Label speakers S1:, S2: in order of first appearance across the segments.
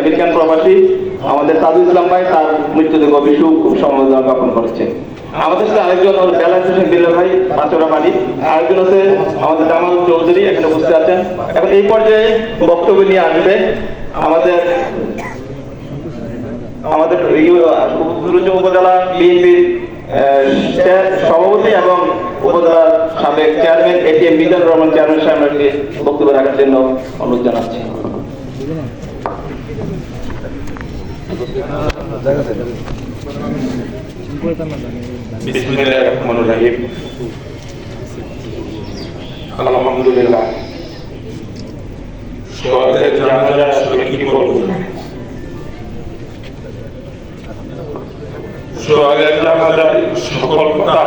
S1: American প্রবাসী। আমাদের সাদু ইসলাম ভাই তার মৃত্যুতে গভীর শোক ও সমবেদনা জ্ঞাপন করেছেন। আমাদের সাথে আরেকজন হল বেলাল হোসেন বিল্লা ভাই পাঁচরা বাড়ি আরেকজন হচ্ছে আমাদের জামাল চৌধুরী, এখানে বসতে আছেন। এখন এই পর্যায়ে বক্তব্য নিয়ে আসবে আমাদের আমাদের উপজেলা বিএনপির সভাপতি এবং উপজেলার সাবেক chairman ATM Mizanur Rahman chairman সাহেবকে বক্তব্য রাখার জন্য অনুরোধ জানাচ্ছি। বিসমিল্লাহির রহমানির রহিম। আলহামদুলিল্লাহ সোয়াদের জানাজা আসলে কি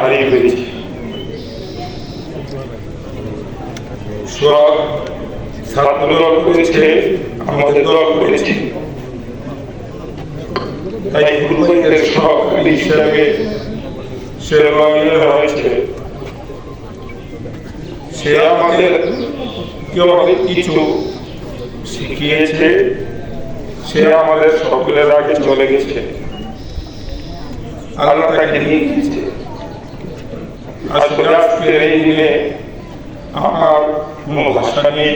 S1: হারিয়ে ফেলেছি ছাত্র দল করেছে আমাদের দল করেছে। তাই গুরুদের সহকারী হিসাবে সেবা হয়েছে। সে আমাদের কেউ অনেক কিছু শিখিয়েছে, সে আমাদের সকলের আগে চলে গেছে। আল্লাহ তাকে নিয়ে গেছে। আসলে আজকের এই দিনে আমার কোনো ভাষা নেই।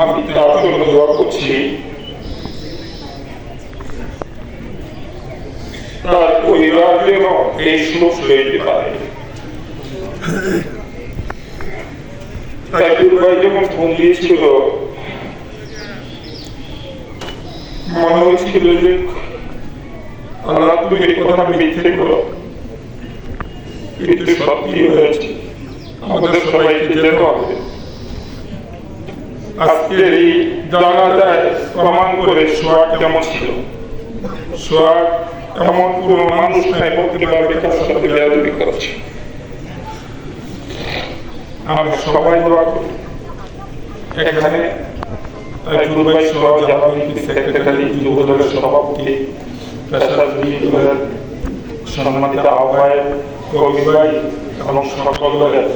S1: আমি তার জন্য দোয়া করছি, তার পরিবার যেন এই সুখ লইতে পারে। তাই ভাই যখন ফোন দিয়েছিল, মনে হয়েছিল যে আল্লাহ তুমি কথা মিথ্যে করো কিন্তু সত্যি হয়েছে। আমাদের সবাইকে যেতে হবে। আজকের এই জানাজায় প্রমাণ করে সোয়াগ কেমন ছিল? সোয়াগ এমন কোন মানুষ নাই পারবে কার সাথে বেয়াদবি করেছে। আমরা সবাই দোয়া করি। এখানে সভাপতি সম্মানিত আহ্বায়ক, কবি ভাই এবং সকল দলের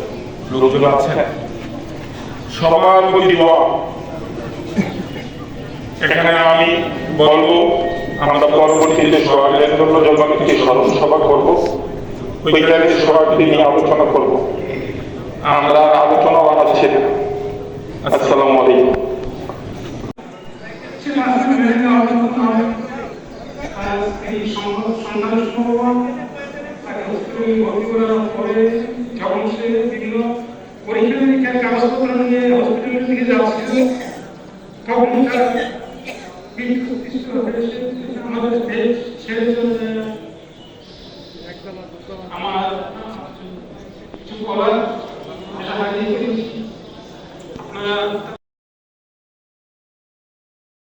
S1: লোকজন আছেন। সবার দোয়া এখানে আমি বলব, আমরা পরবর্তীতে সোহাগের জন্য যখন একটি স্মরণ সভা করব ওইখানে সোহাগকে নিয়ে আলোচনা করব। আমরা আলোচনা আছে আসসালামু আলাইকুম।
S2: সন্ধান তাকে পরে যখন সে পরীক্ষা নিরীক্ষার কাগজপত্র নিয়ে হসপিটালের দিকে যাচ্ছিল তখন তার আমার কিছু বলার আশা রাখি আপনারা